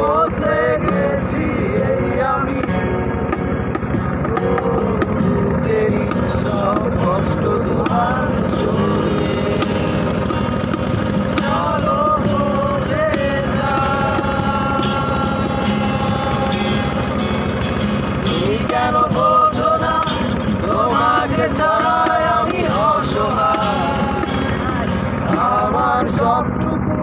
বদলে গেছি এই আমি। তেরি সব কষ্ট তোমার কেন বোঝো না আমি অসহায়। আমার সবটুকু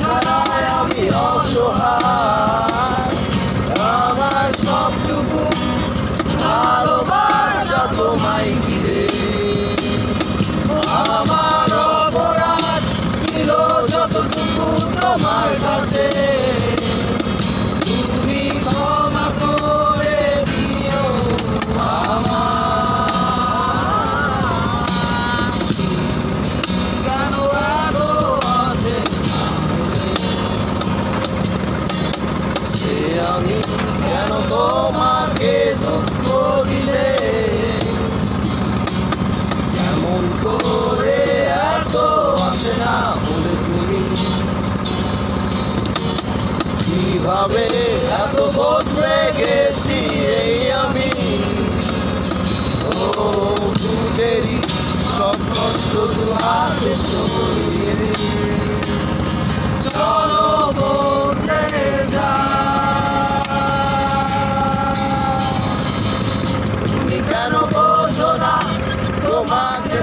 ছাড়াই আমি অসহায়। না বলে তুমি কীভাবে এত বদলে গেছি এই আমি ও বুকেরই সব কষ্ট দু হাতে সরিয়ে চলো তুমি কেন বোঝো না? তোমাকে